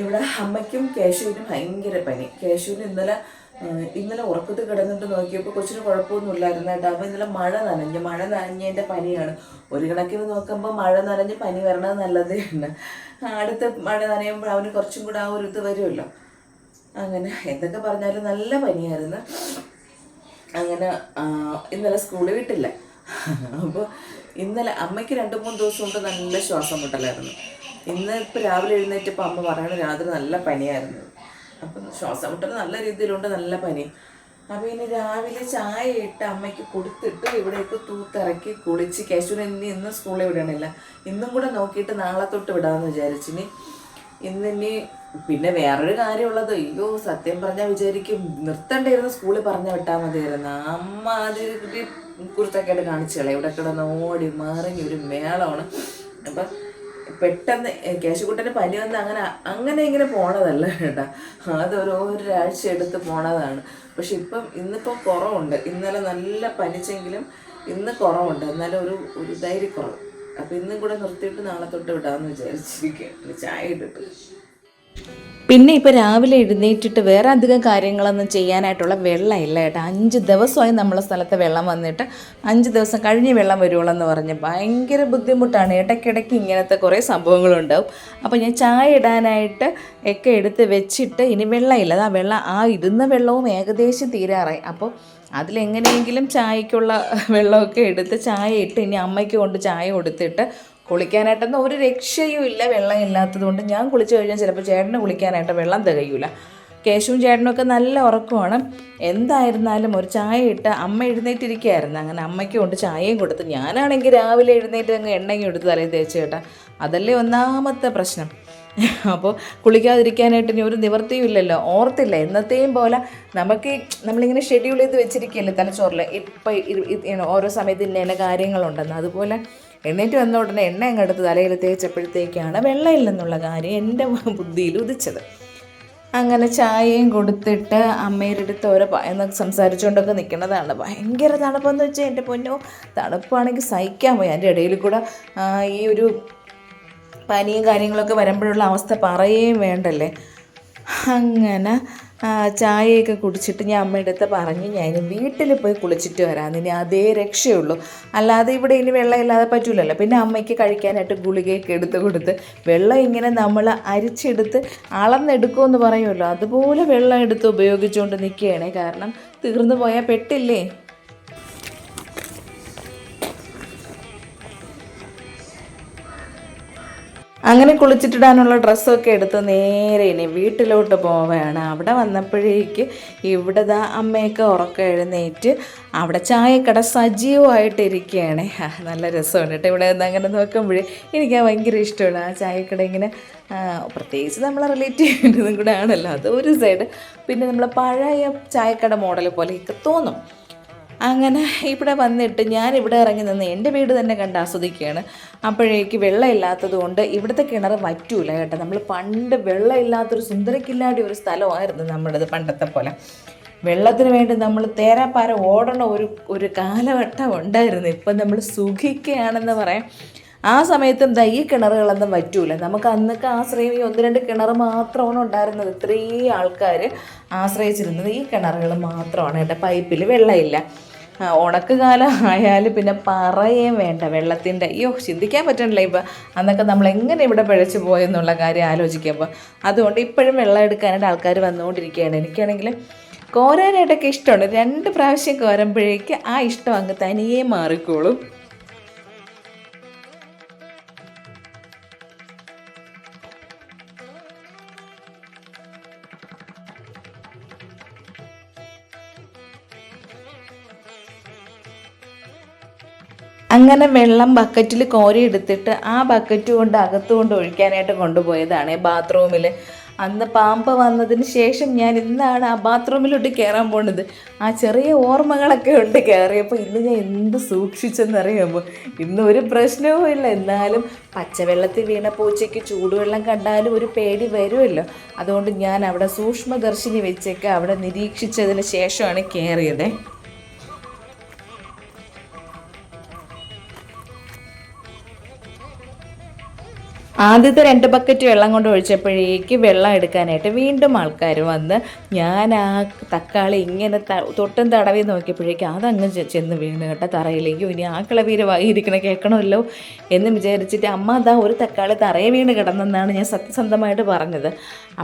ഇവിടെ അമ്മയ്ക്കും കേശുവിനും ഭയങ്കര പനി. കേശുവിന് ഇന്നലെ ഇന്നലെ ഉറക്കത്തിൽ കിടന്നിട്ട് നോക്കിയപ്പോൾ കൊച്ചിന് കുഴപ്പമൊന്നും ഇല്ലായിരുന്നു കേട്ടോ. അപ്പോൾ ഇന്നലെ മഴ നനഞ്ഞു. മഴ നനഞ്ഞതിന്റെ പനിയാണ്. ഒരു കണക്കിന് നോക്കുമ്പോൾ മഴ നനഞ്ഞ് പനി വരണത് നല്ലതേ ഉണ്ട് അടുത്ത മഴ നനയുമ്പോൾ അവന് കുറച്ചും കൂടെ ആ ഒരു ഇത് വരുമല്ലോ. അങ്ങനെ എന്തൊക്കെ പറഞ്ഞാലും നല്ല പനിയായിരുന്നു. അങ്ങനെ ഇന്നലെ സ്കൂളിൽ വിട്ടില്ല. അപ്പോൾ ഇന്നലെ അമ്മയ്ക്ക് രണ്ട് മൂന്ന് ദിവസം കൊണ്ട് നല്ല ശ്വാസം മുട്ടലായിരുന്നു. ഇന്ന് ഇപ്പോൾ രാവിലെ എഴുന്നേറ്റപ്പോൾ അമ്മ പറയണ രാത്രി നല്ല പനിയായിരുന്നു. അപ്പം ശ്വാസം മുട്ടൽ നല്ല രീതിയിലുണ്ട് നല്ല പനി. അപ്പം ഇനി രാവിലെ ചായ ഇട്ട് അമ്മയ്ക്ക് കൊടുത്തിട്ട് ഇവിടേക്ക് തൂത്തിറക്കി കുളിച്ച് കേശുവിനെ ഇനി ഇന്ന് സ്കൂളിൽ വിടണില്ല. ഇന്നും കൂടെ നോക്കിയിട്ട് നാളെ തൊട്ട് വിടാമെന്ന് വിചാരിച്ചിനി ഇന്നിനി പിന്നെ വേറൊരു കാര്യമുള്ളത്. അയ്യോ സത്യം പറഞ്ഞാൽ വിചാരിക്കും. നിർത്തണ്ടായിരുന്നു സ്കൂളിൽ പറഞ്ഞു വിട്ടാൽ മതിയായിരുന്നു. അമ്മ അത് കുറിച്ചൊക്കെ കാണിച്ചു കാണിച്ചാളെ. ഇവിടെ കിടന്ന് ഓടി മറിഞ്ഞ് ഒരു മേളമാണ്. അപ്പം പെട്ടെന്ന് കേശുക്കുട്ടന് പനി വന്ന് അങ്ങനെ അങ്ങനെ ഇങ്ങനെ പോണതല്ല കേട്ടാ. അതൊരു ഒരാഴ്ച എടുത്ത് പോണതാണ്. പക്ഷെ ഇപ്പം ഇന്നിപ്പോൾ കുറവുണ്ട്. ഇന്നലെ നല്ല പനിച്ചെങ്കിലും ഇന്ന് കുറവുണ്ട്. എന്നാലും ഒരു ഒരു ധൈര്യക്കുറവ്. അപ്പം ഇന്നും കൂടെ നിർത്തിയിട്ട് നാളെ തൊട്ട് വിടാമെന്ന് വിചാരിച്ചിരിക്കുകയാണ് ചായ ഇട്ടിട്ട്. പിന്നെ ഇപ്പോൾ രാവിലെ എഴുന്നേറ്റിട്ട് വേറെ അധികം കാര്യങ്ങളൊന്നും ചെയ്യാനായിട്ടുള്ള വെള്ളം ഇല്ല കേട്ടോ. അഞ്ച് ദിവസമായി നമ്മളെ സ്ഥലത്ത് വെള്ളം വന്നിട്ട് അഞ്ച് ദിവസം കഴിഞ്ഞ് വെള്ളം വരുവുള്ളൂ എന്ന് പറഞ്ഞ് ഭയങ്കര ബുദ്ധിമുട്ടാണ്. ഇടയ്ക്കിടയ്ക്ക് ഇങ്ങനത്തെ കുറേ സംഭവങ്ങളുണ്ടാവും. അപ്പോൾ ഞാൻ ചായ ഇടാനായിട്ട് ഒക്കെ എടുത്ത് വെച്ചിട്ട് ഇനി വെള്ളമില്ല. ആ വെള്ളം ആ ഇടുന്ന വെള്ളവും ഏകദേശം തീരാറായി. അപ്പോൾ അതിലെങ്ങനെയെങ്കിലും ചായക്കുള്ള വെള്ളമൊക്കെ എടുത്ത് ചായ ഇട്ട് ഇനി അമ്മയ്ക്ക് കൊണ്ട് ചായ കൊടുത്തിട്ട് കുളിക്കാനായിട്ടൊന്നും ഒരു രക്ഷയും ഇല്ല വെള്ളം ഇല്ലാത്തത് കൊണ്ട് ഞാൻ കുളിച്ചു കഴിഞ്ഞാൽ ചിലപ്പോൾ ചേട്ടന് കുളിക്കാനായിട്ട് വെള്ളം തികയൂല. കേശവും ചേട്ടനും ഒക്കെ നല്ല ഉറക്കമാണ്. എന്തായിരുന്നാലും ഒരു ചായ ഇട്ട് അമ്മ എഴുന്നേറ്റിരിക്കുകയായിരുന്നു. അങ്ങനെ അമ്മയ്ക്ക് കൊണ്ട് ചായയും കൊടുത്ത്. ഞാനാണെങ്കിൽ രാവിലെ എഴുന്നേറ്റ് അങ്ങ് എണ്ണയും എടുത്ത് തലയിൽ തേച്ച് കേട്ടാ. അതല്ലേ ഒന്നാമത്തെ പ്രശ്നം. അപ്പോൾ കുളിക്കാതിരിക്കാനായിട്ട് ഇനി ഒരു നിവൃത്തിയും ഇല്ലല്ലോ. ഓർത്തില്ല? എന്നത്തെയും പോലെ നമുക്ക് നമ്മളിങ്ങനെ ഷെഡ്യൂൾ ചെയ്ത് വെച്ചിരിക്കുകയല്ലേ തലച്ചോറിൽ ഇപ്പം ഓരോ സമയത്ത് ഇന്ന കാര്യങ്ങളുണ്ടെന്ന്. അതുപോലെ എണ്ണീറ്റ് വന്ന ഉടനെ എണ്ണ അങ്ങെടുത്ത് തലയിൽ തേച്ചപ്പോഴത്തേക്കാണ് വെള്ളമില്ലെന്നുള്ള കാര്യം എന്റെ ബുദ്ധിയിൽ ഉദിച്ചത്. അങ്ങനെ ചായയും കൊടുത്തിട്ട് അമ്മയുടെ അടുത്ത് ഓരോ എന്നൊക്കെ സംസാരിച്ചുകൊണ്ടൊക്കെ നിൽക്കുന്നതാണ്. ഭയങ്കര തണുപ്പെന്ന് വെച്ചാൽ എന്റെ പൊന്നോ തണുപ്പാണെങ്കിൽ സഹിക്കാൻ പോയി അതിന്റെ ഇടയിൽ കൂടെ ഈ ഒരു പനിയും കാര്യങ്ങളൊക്കെ വരുമ്പോഴുള്ള അവസ്ഥ പറയുകയും വേണ്ടല്ലേ? അങ്ങനെ ചായയൊക്കെ കുടിച്ചിട്ട് ഞാൻ അമ്മയുടെ അടുത്ത് പറഞ്ഞു ഞാൻ വീട്ടിൽ പോയി കുളിച്ചിട്ട് വരാം ഇനി അതേ രക്ഷയുള്ളൂ. അല്ലാതെ ഇവിടെ ഇനി വെള്ളം ഇല്ലാതെ പറ്റൂലല്ലോ. പിന്നെ അമ്മയ്ക്ക് കഴിക്കാനായിട്ട് ഗുളികയൊക്കെ എടുത്ത് കൊടുത്ത് വെള്ളം ഇങ്ങനെ നമ്മൾ അരിച്ചെടുത്ത് അളന്നെടുക്കുമെന്ന് പറയുമല്ലോ. അതുപോലെ വെള്ളം എടുത്ത് ഉപയോഗിച്ചുകൊണ്ട് നിൽക്കുകയാണ് കാരണം തീർന്നു പോയാൽ പെട്ടില്ലേ? അങ്ങനെ കുളിച്ചിട്ടിടാനുള്ള ഡ്രസ്സൊക്കെ എടുത്ത് നേരെ ഇനി വീട്ടിലോട്ട് പോവുകയാണ്. അവിടെ വന്നപ്പോഴേക്ക് ഇവിടെ ദാ അമ്മയൊക്കെ ഉറക്കം എഴുന്നേറ്റ് അവിടെ ചായക്കട സജീവമായിട്ടിരിക്കുകയാണ് നല്ല രസമുണ്ട് കേട്ടോ. ഇവിടെ നിന്ന് അങ്ങനെ നോക്കുമ്പോഴേ എനിക്ക് ഭയങ്കര ഇഷ്ടമാണ് ആ ചായക്കട ഇങ്ങനെ പ്രത്യേകിച്ച് നമ്മളെ റിലേറ്റീവിന്റെതും കൂടെ ആണല്ലോ. അത് ഒരു സൈഡ് പിന്നെ നമ്മളെ പഴയ ചായക്കട മോഡൽ പോലെയൊക്കെ തോന്നും. അങ്ങനെ ഇവിടെ വന്നിട്ട് ഞാൻ ഇവിടെ ഇറങ്ങി നിന്ന് എന്റെ വീട് തന്നെ കണ്ട് ആസ്വദിക്കുകയാണ്. അപ്പോഴേക്ക് വെള്ളമില്ലാത്തത് കൊണ്ട് ഇവിടുത്തെ കിണർ വറ്റൂല കേട്ടോ. നമ്മൾ പണ്ട് വെള്ളമില്ലാത്തൊരു സുന്ദരക്കില്ലാടി ഒരു സ്ഥലമായിരുന്നു നമ്മുടേത് പണ്ടത്തെ പോലെ. വെള്ളത്തിന് വേണ്ടി നമ്മൾ തേരാപ്പാര ഓടണ ഒരു ഒരു കാലഘട്ടം ഉണ്ടായിരുന്നു. ഇപ്പം നമ്മൾ സുഖിക്കുകയാണെന്ന് പറയാം. ആ സമയത്തും ദൈ കിണറുകളൊന്നും പറ്റൂല നമുക്ക് അന്നൊക്കെ ആശ്രയം ഈ ഒന്ന് രണ്ട് കിണർ മാത്രമാണ് ഉണ്ടായിരുന്നത്. ഇത്രയും ആൾക്കാർ ആശ്രയിച്ചിരുന്നത് ഈ കിണറുകൾ മാത്രമാണ്. കേട്ടോ പൈപ്പിൽ വെള്ളമില്ല. ഉണക്കുകാലം ഉണക്ക് കാലം ആയാലും പിന്നെ പറയേം വേണ്ട. വെള്ളത്തിന്റെ അയ്യോ ചിന്തിക്കാൻ പറ്റണില്ല ഇപ്പം. അന്നൊക്കെ നമ്മൾ എങ്ങനെ ഇവിടെ പിഴച്ചു പോയെന്നുള്ള കാര്യം ആലോചിക്കുമ്പോൾ. അതുകൊണ്ട് ഇപ്പോഴും വെള്ളം എടുക്കാനായിട്ട് ആൾക്കാർ വന്നുകൊണ്ടിരിക്കുകയാണ്. എനിക്കാണെങ്കിൽ കോരാനായിട്ടൊക്കെ ഇഷ്ടമുണ്ട്. രണ്ട് പ്രാവശ്യം കോരുമ്പോഴേക്ക് ആ ഇഷ്ടം അങ്ങ് തനിയേ മാറിക്കോളും. അങ്ങനെ വെള്ളം ബക്കറ്റിൽ കോരി എടുത്തിട്ട് ആ ബക്കറ്റ് കൊണ്ട് അകത്ത് കൊണ്ട് ഒഴിക്കാനായിട്ട് കൊണ്ടുപോയതാണ് ബാത്റൂമിൽ അന്ന് പാമ്പ് വന്നതിന് ശേഷം ഞാൻ ഇന്നാണ് ആ ബാത്റൂമിലോട്ട് കയറാൻ പോണത്. ആ ചെറിയ ഓർമ്മകളൊക്കെ ഉണ്ട് കയറിയപ്പോൾ ഇന്ന് ഞാൻ എന്ത് സൂക്ഷിച്ചെന്നറിയുമ്പോൾ ഇന്ന് ഒരു പ്രശ്നവും ഇല്ല. എന്നാലും പച്ചവെള്ളത്തിൽ വീണ പൂച്ചയ്ക്ക് ചൂടുവെള്ളം കണ്ടാലും ഒരു പേടി വരുമല്ലോ. അതുകൊണ്ട് ഞാൻ അവിടെ സൂക്ഷ്മദർശിനി വെച്ചൊക്കെ അവിടെ നിരീക്ഷിച്ചതിന് ശേഷമാണ് കയറിയത് ആദ്യത്തെ രണ്ട് ബക്കറ്റ് വെള്ളം കൊണ്ട് ഒഴിച്ചപ്പോഴേക്ക് വെള്ളം എടുക്കാനായിട്ട് വീണ്ടും ആൾക്കാർ വന്ന് ഞാൻ ആ തക്കാളി ഇങ്ങനെ തൊട്ടും തടവി നോക്കിയപ്പോഴേക്കും അതങ്ങ് ചെന്ന് വീണ് കേട്ടോ തറയിലേക്ക്. ഇനി ആ കിളവീര് വായിരിക്കണ കേൾക്കണമല്ലോ എന്ന് വിചാരിച്ചിട്ട് അമ്മ അതാ ഒരു തക്കാളി തറയെ വീണ് കിടന്നെന്നാണ് ഞാൻ സത്യസന്ധമായിട്ട് പറഞ്ഞത്.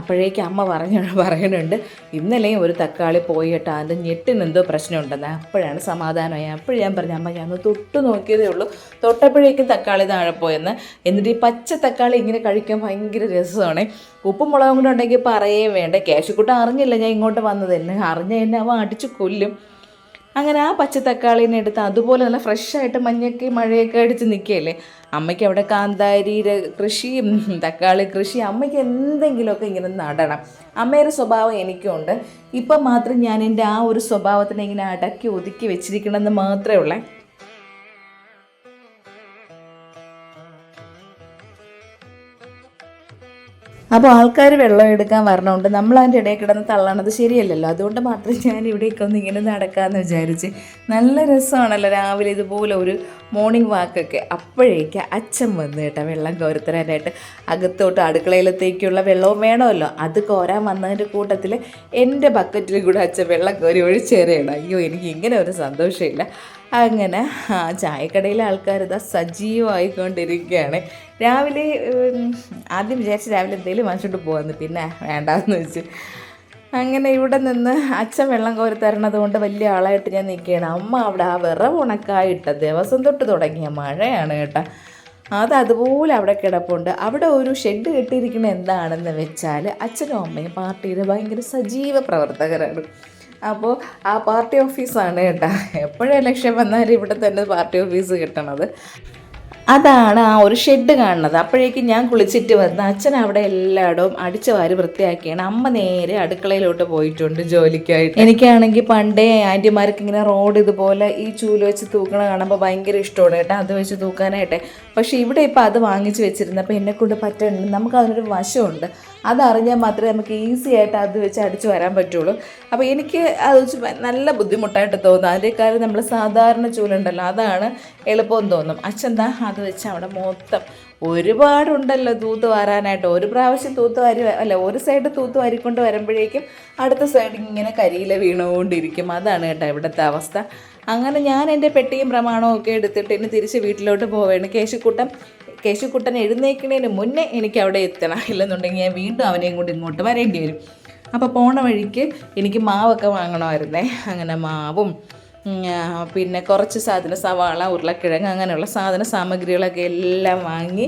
അപ്പോഴേക്ക് അമ്മ പറഞ്ഞു പറയുന്നുണ്ട് ഇന്നലെയും ഒരു തക്കാളി പോയിട്ട് അതിന്റെ ഞെട്ടിനെന്തോ പ്രശ്നമുണ്ടെന്ന്. അപ്പോഴാണ് സമാധാനമായി. അപ്പോഴും ഞാൻ പറഞ്ഞു അമ്മ ഞാൻ ഒന്ന് തൊട്ട് നോക്കിയതേ ഉള്ളൂ. തൊട്ടപ്പോഴേക്കും തക്കാളി താഴെ പോയെന്ന്. എന്നിട്ട് ഈ പച്ച തക്കാളി ഇങ്ങനെ കഴിക്കാൻ ഭയങ്കര രസമാണ്. ഉപ്പും മുളകും കൂടെ ഉണ്ടെങ്കിൽ പറയേ വേണ്ട. കേശുക്കുട്ട അറിഞ്ഞില്ല ഞാൻ ഇങ്ങോട്ട് വന്നത്. എന്നെ അറിഞ്ഞ എന്നെ അവൻ അടിച്ചു കൊല്ലും. അങ്ങനെ ആ പച്ച തക്കാളീനെ എടുത്ത് അതുപോലെ നല്ല ഫ്രഷായിട്ട് മഞ്ഞൊക്കെ മഴയൊക്കെ അടിച്ച് നിൽക്കുകയല്ലേ? അമ്മയ്ക്ക് അവിടെ കാന്താരി കൃഷി കൃഷിയും തക്കാളി കൃഷി അമ്മയ്ക്ക് എന്തെങ്കിലുമൊക്കെ ഇങ്ങനെ നടണം. അമ്മയുടെ സ്വഭാവം എനിക്കുണ്ട്. ഇപ്പം മാത്രം ഞാൻ എന്റെ ആ ഒരു സ്വഭാവത്തിനെ ഇങ്ങനെ അടക്കി ഒതുക്കി വെച്ചിരിക്കണമെന്ന് മാത്രമേ ഉള്ളേ. അപ്പോൾ ആൾക്കാർ വെള്ളം എടുക്കാൻ വരണമുണ്ട് നമ്മൾ അതിന്റെ ഇടയിൽ കിടന്ന് തള്ളണത് ശരിയല്ലല്ലോ. അതുകൊണ്ട് മാത്രം ഞാൻ ഇവിടേക്ക് ഒന്ന് ഇങ്ങനെ നടക്കാമെന്ന് വിചാരിച്ച് നല്ല രസമാണല്ലോ രാവിലെ ഇതുപോലെ ഒരു മോർണിംഗ് വാക്കൊക്കെ അപ്പോഴേക്ക് അച്ഛൻ വന്നു കേട്ടോ വെള്ളം കോരത്തരാനായിട്ട് അകത്തോട്ട് അടുക്കളയിലത്തേക്കുള്ള വെള്ളവും വേണമല്ലോ. അത് കോരാൻ വന്നതിന്റെ കൂട്ടത്തിൽ എന്റെ ബക്കറ്റിൽ കൂടെ അച്ഛൻ വെള്ളം കോരി ഒഴിച്ചേരെയാണ് അയ്യോ എനിക്ക് ഇങ്ങനെ ഒരു സന്തോഷമില്ല. അങ്ങനെ ചായക്കടയിലെ ആൾക്കാർ ഇതാ സജീവമായിക്കൊണ്ടിരിക്കുകയാണ്. രാവിലെ ആദ്യം വിചാരിച്ച് രാവിലെ എന്തെങ്കിലും വാങ്ങിച്ചോണ്ട് പോകാന്ന് പിന്നെ വേണ്ടാന്ന് വെച്ച്. അങ്ങനെ ഇവിടെ നിന്ന് അച്ഛൻ വെള്ളം കോരി തരണത് കൊണ്ട് വലിയ ആളായിട്ട് ഞാൻ നിൽക്കുകയാണ്. അമ്മ അവിടെ ആ വിറവ് ഉണക്കായിട്ട ദിവസം തൊട്ട് തുടങ്ങിയ മഴയാണ് കേട്ടോ. അത് അതുപോലെ അവിടെ കിടപ്പുണ്ട്. അവിടെ ഒരു ഷെഡ് കെട്ടിയിരിക്കുന്നത് എന്താണെന്ന് വെച്ചാൽ അച്ഛനും അമ്മയും പാർട്ടിയുടെ ഭയങ്കര സജീവ പ്രവർത്തകരാണ്. അപ്പോൾ ആ പാർട്ടി ഓഫീസാണ് കേട്ടോ. എപ്പോഴും ലക്ഷ്യം വന്നാലും ഇവിടെ തന്നെ പാർട്ടി ഓഫീസ് കിട്ടണത്. അതാണ് ആ ഒരു ഷെഡ് കാണുന്നത്. അപ്പോഴേക്കും ഞാൻ കുളിച്ചിട്ട് വന്ന് അച്ഛൻ അവിടെ എല്ലായിടവും അടിച്ചു വാരി വൃത്തിയാക്കിയാണ്. അമ്മ നേരെ അടുക്കളയിലോട്ട് പോയിട്ടുണ്ട് ജോലിക്കായിട്ട്. എനിക്കാണെങ്കിൽ പണ്ടേ ആന്റിമാർക്ക് ഇങ്ങനെ റോഡ് ഇതുപോലെ ഈ ചൂൽ വെച്ച് തൂക്കണ കാണുമ്പോൾ ഭയങ്കര ഇഷ്ടമാണ് കേട്ടോ. അത് വെച്ച് തൂക്കാനായിട്ടെ. പക്ഷേ ഇവിടെ ഇപ്പോൾ അത് വാങ്ങിച്ച് വെച്ചിരുന്നപ്പോൾ എന്നെക്കൊണ്ട് പറ്റുന്നുണ്ട് നമുക്ക് അതിനൊരു വശമുണ്ട്. അതറിഞ്ഞാൽ മാത്രമേ നമുക്ക് ഈസി ആയിട്ട് അത് വെച്ച് അടിച്ചു വരാൻ പറ്റുള്ളൂ. അപ്പോൾ എനിക്ക് അത് വെച്ച് നല്ല ബുദ്ധിമുട്ടായിട്ട് തോന്നും. കാര്യം നമ്മൾ സാധാരണ ചൂലുണ്ടല്ലോ അതാണ് എളുപ്പം തോന്നും. അച്ഛൻ ദാ അത് വെച്ച് അവിടെ മൊത്തം ഒരുപാടുണ്ടല്ലോ തൂത്ത് വാരാനായിട്ട്. ഒരു പ്രാവശ്യം തൂത്ത് വാരി അല്ല ഒരു സൈഡ് തൂത്ത് വാരിക്കൊണ്ട് വരുമ്പോഴേക്കും അടുത്ത സൈഡ് ഇങ്ങനെ കരിയില വീണുകൊണ്ടിരിക്കും. അതാണ് കേട്ടോ ഇവിടുത്തെ അവസ്ഥ. അങ്ങനെ ഞാൻ എന്റെ പെട്ടിയും പ്രമാണവും ഒക്കെ എടുത്തിട്ട് ഇനി തിരിച്ച് വീട്ടിലോട്ട് പോവുകയാണ് കേശുക്കുട്ടൻ കേശുക്കുട്ടൻ എഴുന്നേൽക്കുന്നതിന് മുന്നേ എനിക്ക് അവിടെ എത്തണം. ഇല്ലെന്നുണ്ടെങ്കിൽ ഞാൻ വീണ്ടും അവനെയും കൊണ്ട് ഇങ്ങോട്ട് വരേണ്ടി വരും. അപ്പോൾ പോണ വഴിക്ക് എനിക്ക് മാവൊക്കെ വാങ്ങണമായിരുന്നേ. അങ്ങനെ മാവും പിന്നെ കുറച്ച് സാധന സവാള ഉരുളക്കിഴങ്ങ് അങ്ങനെയുള്ള സാധന സാമഗ്രികളൊക്കെ എല്ലാം വാങ്ങി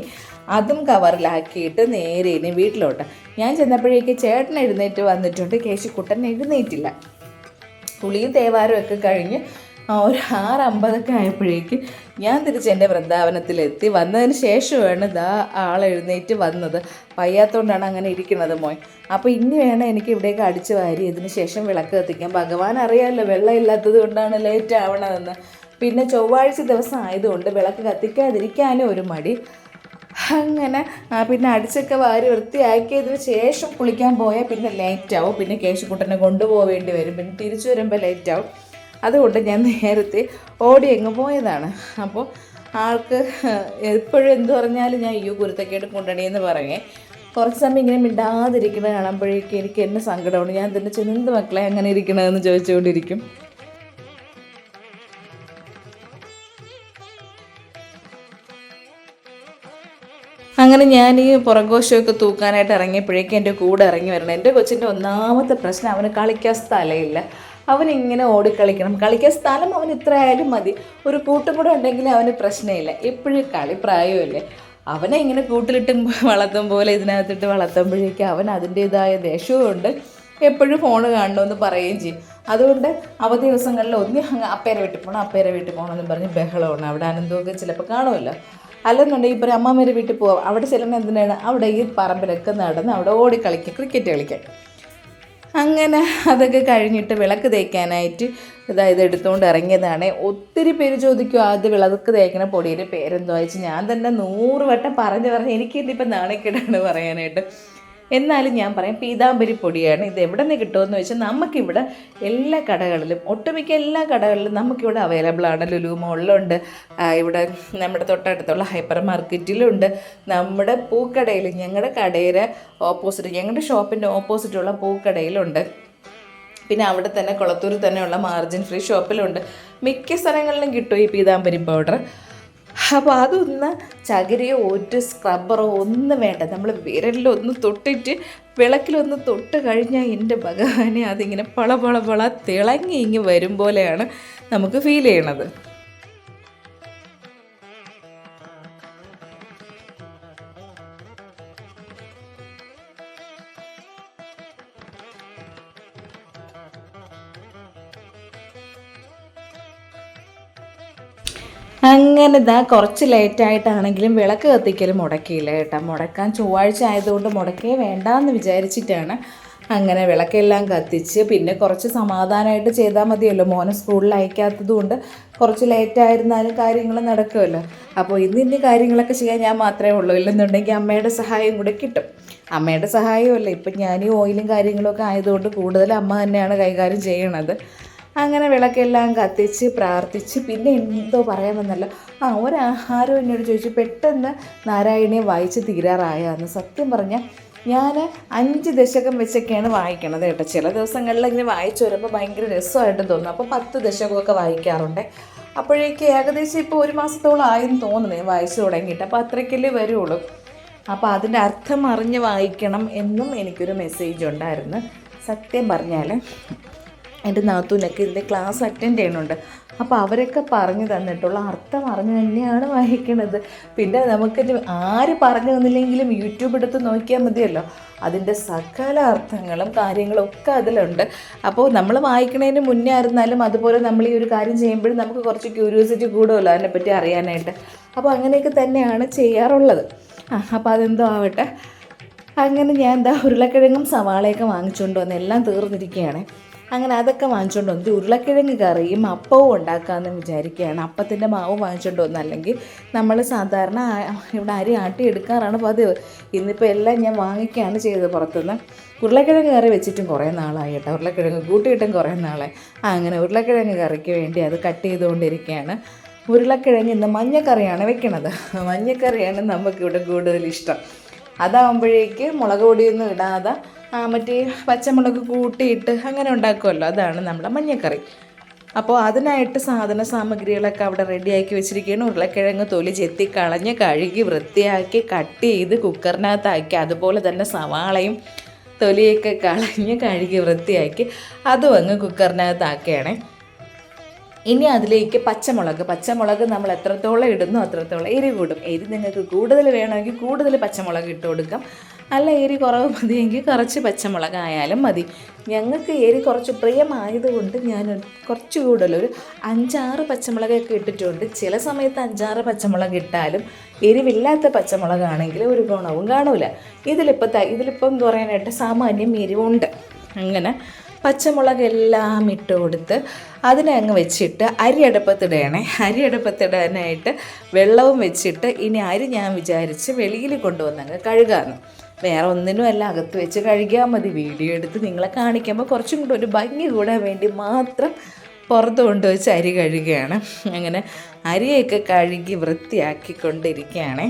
അതും കവറിലാക്കിയിട്ട് നേരെ ഇനി വീട്ടിലോട്ട്. ഞാൻ ചെന്നപ്പോഴേക്ക് ചേട്ടൻ എഴുന്നേറ്റ് വന്നിട്ടുണ്ട്. കേശുക്കുട്ടൻ എഴുന്നേറ്റില്ല. പുളിയും തേവാരമൊക്കെ കഴിഞ്ഞ് ഒരു ആറ് അമ്പതൊക്കെ ആയപ്പോഴേക്ക് ഞാൻ തിരിച്ച് എന്റെ വൃന്ദാവനത്തിലെത്തി. വന്നതിന് ശേഷമാണ് ഇതാ ആൾ എഴുന്നേറ്റ് വന്നത്. പയ്യാത്തോണ്ടാണ് അങ്ങനെ ഇരിക്കുന്നത് മോൻ. അപ്പോൾ ഇനി വേണം എനിക്ക് ഇവിടേക്ക് അടിച്ച് വാരി ഇതിന് ശേഷം വിളക്ക് കത്തിക്കാൻ. ഭഗവാൻ അറിയാമല്ലോ വെള്ളം ഇല്ലാത്തത് കൊണ്ടാണ് ലേറ്റ് ആവണതെന്ന്. പിന്നെ ചൊവ്വാഴ്ച ദിവസം ആയതുകൊണ്ട് വിളക്ക് കത്തിക്കാതിരിക്കാനും ഒരു മടി. അങ്ങനെ പിന്നെ അടിച്ചൊക്കെ വാരി വൃത്തിയാക്കിയതിന് ശേഷം കുളിക്കാൻ പോയാൽ പിന്നെ ലേറ്റ് ആവും. പിന്നെ കേശുക്കുട്ടനെ കൊണ്ടുപോവേണ്ടി വരും. പിന്നെ തിരിച്ചു വരുമ്പോൾ ലേറ്റ് ആവും. അതുകൊണ്ട് ഞാൻ നേരത്തെ ഓടി അങ്ങ് പോയതാണ്. അപ്പോൾ ആൾക്ക് എപ്പോഴും എന്ത് പറഞ്ഞാലും ഞാൻ അയ്യോ കുരുത്തക്കേട് കൊണ്ടണിയെന്ന് പറയേ. കുറച്ച് സമയം ഇങ്ങനെ മിണ്ടാതിരിക്കുന്നത് കാണുമ്പോഴേക്കും എനിക്ക് എന്നെ സങ്കടമാണ്. ഞാൻ തന്നെ ചെന്ന് മക്കളെ അങ്ങനെ ഇരിക്കണമെന്ന് ചോദിച്ചുകൊണ്ടിരിക്കും. അങ്ങനെ ഞാൻ ഈ പുറകോശമൊക്കെ തൂക്കാനായിട്ട് ഇറങ്ങിയപ്പോഴേക്കും എന്റെ കൂടെ ഇറങ്ങി വരണം. എന്റെ കൊച്ചിന്റെ ഒന്നാമത്തെ പ്രശ്നം അവന് കളിക്കാൻ സ്ഥലമില്ല. അവനിങ്ങനെ ഓടിക്കളിക്കണം. കളിക്കാൻ സ്ഥലം അവൻ ഇത്ര ആയാലും മതി. ഒരു കൂട്ടും കൂടെ ഉണ്ടെങ്കിൽ അവന് പ്രശ്നമില്ല. എപ്പോഴും കളി പ്രായമല്ലേ? അവനെ ഇങ്ങനെ കൂട്ടിലിട്ട് വളർത്തും പോലെ ഇതിനകത്തിട്ട് വളർത്തുമ്പോഴേക്കും അവൻ അതിന്റേതായ ദേഷ്യവുമുണ്ട്. എപ്പോഴും ഫോൺ കാണണമെന്ന് പറയുകയും ചെയ്യും. അതുകൊണ്ട് അവധി ദിവസങ്ങളിൽ ഒന്നി അപ്പേരെ വീട്ടിൽ പോകണം അപ്പേരെ വീട്ടിൽ എന്ന് പറഞ്ഞ് ബഹളമാണ്. അവിടെ അനന്തമൊക്കെ ചിലപ്പോൾ കാണുമല്ലോ. അല്ലെന്നുണ്ടെങ്കിൽ ഇപ്പോൾ അമ്മമ്മേരെ വീട്ടിൽ പോവാം. അവിടെ ചെല്ലണം എന്തിനാണ്? അവിടെ ഈ പറമ്പിലൊക്കെ നടന്ന് അവിടെ ഓടിക്കളിക്കുക ക്രിക്കറ്റ് കളിക്കാൻ അങ്ങനെ അതൊക്കെ കഴിഞ്ഞിട്ട് വിളക്ക് തേക്കാനായിട്ട് ഇത് എടുത്തുകൊണ്ട് ഇറങ്ങിയതാണ്. ഒത്തിരി പേര് ചോദിക്കും അത് വിളക്ക് തേക്കണ പൊടിയുടെ പേരെന്തോ? വെച്ച് ഞാൻ തന്നെ നൂറ് വട്ടം പറഞ്ഞു പറഞ്ഞ് എനിക്ക് നാണക്കേടാണ് പറയാനായിട്ട്. എന്നാലും ഞാൻ പറയാം പീതാംബരി പൊടിയാണ്. ഇത് എവിടെ നിന്ന് കിട്ടുമെന്ന് വെച്ചാൽ നമുക്കിവിടെ എല്ലാ കടകളിലും ഒട്ടുമിക്ക എല്ലാ കടകളിലും നമുക്കിവിടെ അവൈലബിൾ ആണ്. ലുലു മോളിലുണ്ട് ഇവിടെ നമ്മുടെ തൊട്ടടുത്തുള്ള ഹൈപ്പർ മാർക്കറ്റിലുണ്ട് നമ്മുടെ പൂക്കടയിൽ ഞങ്ങളുടെ കടയുടെ ഓപ്പോസിറ്റ് ഞങ്ങളുടെ ഷോപ്പിന്റെ ഓപ്പോസിറ്റുള്ള പൂക്കടയിലുണ്ട്. പിന്നെ അവിടെ തന്നെ കുളത്തൂർ തന്നെയുള്ള മാർജിൻ ഫ്രീ ഷോപ്പിലുണ്ട് മിക്ക സ്ഥലങ്ങളിലും കിട്ടും ഈ പീതാംബരി പൗഡർ അപ്പോൾ അതൊന്ന് ചകിരിയോ ഒരു സ്ക്രബ്ബറോ ഒന്നും വേണ്ട. നമ്മൾ വിരലിലൊന്ന് തൊട്ടിട്ട് വിളക്കിലൊന്ന് തൊട്ട് കഴിഞ്ഞാൽ എന്റെ ഭഗവാനെ അതിങ്ങനെ പള പള പള തിളങ്ങി ഇങ്ങ് വരും പോലെയാണ് നമുക്ക് ഫീൽ ചെയ്യണത്. അങ്ങനെ ഇതാ കുറച്ച് ലേറ്റായിട്ടാണെങ്കിലും വിളക്ക് കത്തിക്കലും മുടക്കിയില്ല കേട്ടോ. മുടക്കാൻ ചൊവ്വാഴ്ച ആയതുകൊണ്ട് മുടക്കേ വേണ്ട എന്ന് വിചാരിച്ചിട്ടാണ് അങ്ങനെ വിളക്കെല്ലാം കത്തിച്ച് പിന്നെ കുറച്ച് സമാധാനമായിട്ട് ചെയ്താൽ മതിയല്ലോ. മോനെ സ്കൂളിൽ അയക്കാത്തത് കൊണ്ട് കുറച്ച് ലേറ്റായിരുന്നാലും കാര്യങ്ങൾ നടക്കുമല്ലോ അപ്പോൾ ഇന്ന് ഇനി കാര്യങ്ങളൊക്കെ ചെയ്യാൻ ഞാൻ മാത്രമേ ഉള്ളൂ. ഇല്ലെന്നുണ്ടെങ്കിൽ അമ്മയുടെ സഹായം കൂടെ കിട്ടും. അമ്മയുടെ സഹായമല്ല? ഇപ്പം ഞാൻ ഈ ഓയിലും കാര്യങ്ങളൊക്കെ ആയതുകൊണ്ട് കൂടുതൽ അമ്മ തന്നെയാണ് കൈകാര്യം ചെയ്യണത്. അങ്ങനെ വിളക്കെല്ലാം കത്തിച്ച് പ്രാർത്ഥിച്ച് പിന്നെ എന്തോ പറയാൻ വന്നല്ലോ. ആ ഒരാഹാരം എന്നോട് ചോദിച്ചു പെട്ടെന്ന് നാരായണിയെ വായിച്ച് തീരാറായെന്ന് സത്യം പറഞ്ഞാൽ ഞാൻ അഞ്ച് ദശകം വെച്ചൊക്കെയാണ് വായിക്കണത് കേട്ടോ. ചില ദിവസങ്ങളിൽ ഇങ്ങനെ വായിച്ചു വരുമ്പോൾ ഭയങ്കര രസമായിട്ട് തോന്നും. അപ്പോൾ പത്ത് ദശകമൊക്കെ വായിക്കാറുണ്ട്. അപ്പോഴേക്ക് ഏകദേശം ഇപ്പോൾ ഒരു മാസത്തോളം ആയെന്ന് തോന്നുന്നു ഞാൻ വായിച്ചു തുടങ്ങിയിട്ട്. അപ്പോൾ അത്രയ്ക്കല്ലേ വരുള്ളൂ. അപ്പോൾ അതിന്റെ അർത്ഥം അറിഞ്ഞ് വായിക്കണം എന്നും എനിക്കൊരു മെസ്സേജ് ഉണ്ടായിരുന്നു. സത്യം പറഞ്ഞാൽ എന്റെ നാത്തൂനൊക്കെ ഇതിന്റെ ക്ലാസ് അറ്റൻഡ് ചെയ്യണുണ്ട് അപ്പോൾ അവരൊക്കെ പറഞ്ഞു തന്നിട്ടുള്ള അർത്ഥം അറിഞ്ഞ് തന്നെയാണ് വായിക്കണത്. പിന്നെ നമുക്ക് ആര് പറഞ്ഞു തന്നില്ലെങ്കിലും യൂട്യൂബ് എടുത്ത് നോക്കിയാൽ മതിയല്ലോ. അതിന്റെ സകല അർത്ഥങ്ങളും കാര്യങ്ങളും ഒക്കെ അതിലുണ്ട്. അപ്പോൾ നമ്മൾ വായിക്കുന്നതിന് മുന്നേ ആയിരുന്നാലും അതുപോലെ നമ്മൾ ഈ ഒരു കാര്യം ചെയ്യുമ്പോഴും നമുക്ക് കുറച്ച് ക്യൂരിയോസിറ്റി കൂടുമല്ലോ അതിനെപ്പറ്റി അറിയാനായിട്ട്. അപ്പോൾ അങ്ങനെയൊക്കെ തന്നെയാണ് ചെയ്യാറുള്ളത്. ആ അപ്പോൾ അതെന്തോ ആവട്ടെ. അങ്ങനെ ഞാൻ എന്താ ഉരുളക്കിഴങ്ങും സവാളയൊക്കെ വാങ്ങിച്ചുകൊണ്ട് വന്ന് എല്ലാം തീർന്നിരിക്കുകയാണ്. അങ്ങനെ അതൊക്കെ വാങ്ങിച്ചുകൊണ്ട് വന്നിട്ട് ഉരുളക്കിഴങ്ങ് കറിയും അപ്പവും ഉണ്ടാക്കാമെന്ന് വിചാരിക്കുകയാണ്. അപ്പത്തിന്റെ മാവ് വാങ്ങിച്ചുകൊണ്ട് വന്ന്. അല്ലെങ്കിൽ നമ്മൾ സാധാരണ ഇവിടെ അരി ആട്ടി എടുക്കാറാണ് പതിവ്. ഇന്നിപ്പോൾ എല്ലാം ഞാൻ വാങ്ങിക്കുകയാണ് ചെയ്തത് പുറത്തുനിന്ന്. ഉരുളക്കിഴങ്ങ് കറി വെച്ചിട്ടും കുറേ നാളായി കേട്ടോ. ഉരുളക്കിഴങ്ങ് കൂട്ടിയിട്ടും കുറേ നാളായി. അങ്ങനെ ഉരുളക്കിഴങ്ങ് കറിക്ക് വേണ്ടി അത് കട്ട് ചെയ്തുകൊണ്ടിരിക്കുകയാണ്. ഉരുളക്കിഴങ്ങ് ഇന്ന് മഞ്ഞക്കറിയാണ് വെക്കണത്. മഞ്ഞക്കറിയാണ് നമുക്കിവിടെ കൂടുതൽ ഇഷ്ടം അതാവുമ്പോഴേക്ക് മുളക് പൊടിയൊന്നും ഇടാതെ മറ്റേ പച്ചമുളക് കൂട്ടിയിട്ട് അങ്ങനെ ഉണ്ടാക്കുമല്ലോ അതാണ് നമ്മുടെ മഞ്ഞക്കറി. അപ്പോൾ അതിനായിട്ട് സാധന സാമഗ്രികളൊക്കെ അവിടെ റെഡിയാക്കി വെച്ചിരിക്കുകയാണ്. ഉരുളക്കിഴങ്ങ് തൊലി ചെത്തി കളഞ്ഞ് കഴുകി വൃത്തിയാക്കി കട്ട് ചെയ്ത് കുക്കറിനകത്താക്കി. അതുപോലെ തന്നെ സവാളയും തൊലിയൊക്കെ കളഞ്ഞ് കഴുകി വൃത്തിയാക്കി. അതും അങ്ങ് കുക്കറിനകത്താക്കുകയാണേ. ഇനി അതിലേക്ക് പച്ചമുളക്. പച്ചമുളക് നമ്മൾ എത്രത്തോളം ഇടുന്നു അത്രത്തോളം എരി കൂടും എരി നിങ്ങൾക്ക് കൂടുതൽ വേണമെങ്കിൽ കൂടുതൽ പച്ചമുളക് ഇട്ട് കൊടുക്കാം. അല്ല എരി കുറവ് മതിയെങ്കിൽ കുറച്ച് പച്ചമുളക് ആയാലും മതി. ഞങ്ങൾക്ക് എരി കുറച്ച് പ്രിയമായതുകൊണ്ട് ഞാൻ കുറച്ച് കൂടുതൽ ഒരു അഞ്ചാറ് പച്ചമുളകൊക്കെ ഇട്ടിട്ടുണ്ട്. ചില സമയത്ത് അഞ്ചാറ് പച്ചമുളക് ഇട്ടാലും എരിവില്ലാത്ത പച്ചമുളകാണെങ്കിൽ ഒരു ഗുണവും കാണൂല. ഇതിലിപ്പോൾ ഇതിലിപ്പം എന്ന് പറയാനായിട്ട് സാമാന്യം എരിവുണ്ട്. അങ്ങനെ പച്ചമുളക് എല്ലാം ഇട്ട് കൊടുത്ത് അതിനെ അങ്ങ് വെച്ചിട്ട് അരി അടുപ്പത്തിടണേ. അരി അടുപ്പത്തിടാനായിട്ട് വെള്ളവും വെച്ചിട്ട് ഇനി അരി ഞാൻ വിചാരിച്ച് വെളിയിൽ കൊണ്ടുവന്നങ്ങ് അങ്ങ് കഴുകാമെന്ന് വേറെ ഒന്നിനും അല്ല അകത്ത് വെച്ച് കഴുകിയാൽ മതി. വീഡിയോ എടുത്ത് നിങ്ങളെ കാണിക്കുമ്പോൾ കുറച്ചും കൂടെ ഒരു ഭംഗി കൂടാൻ വേണ്ടി മാത്രം പുറത്ത് കൊണ്ടുവച്ച് അരി കഴുകുകയാണ്. അങ്ങനെ അരിയൊക്കെ കഴുകി വൃത്തിയാക്കിക്കൊണ്ടിരിക്കുകയാണേ.